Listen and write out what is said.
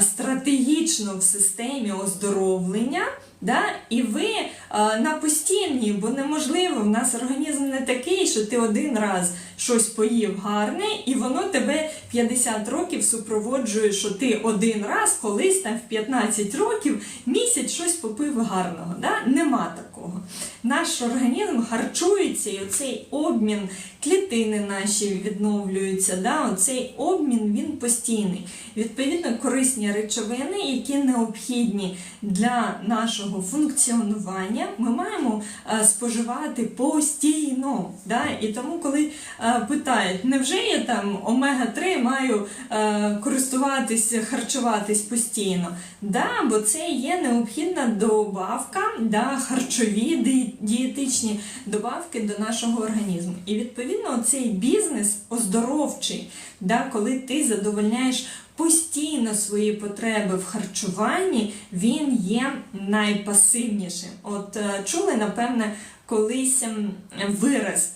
стратегічно в системі оздоровлення. Да? І ви на постійній, бо неможливо, в нас організм не такий, що ти один раз щось поїв гарне, і воно тебе 50 років супроводжує, що ти один раз колись там в 15 років місяць щось попив гарного. Да? Нема такого. Наш організм харчується, і оцей обмін клітини наші відновлюються. Да? Оцей обмін він постійний. Відповідно, корисні речовини, які необхідні для нашого функціонування, ми маємо е, споживати постійно. Да? І тому, коли е, питають, невже я там омега-3 маю е, користуватись, харчуватись постійно? Да, бо це є необхідна добавка, да, харчові дієтичні добавки до нашого організму. І відповідно цей бізнес оздоровчий, да, коли ти задовольняєш постійно свої потреби в харчуванні, він є найпасивнішим. От е, чули, напевне, колись вираз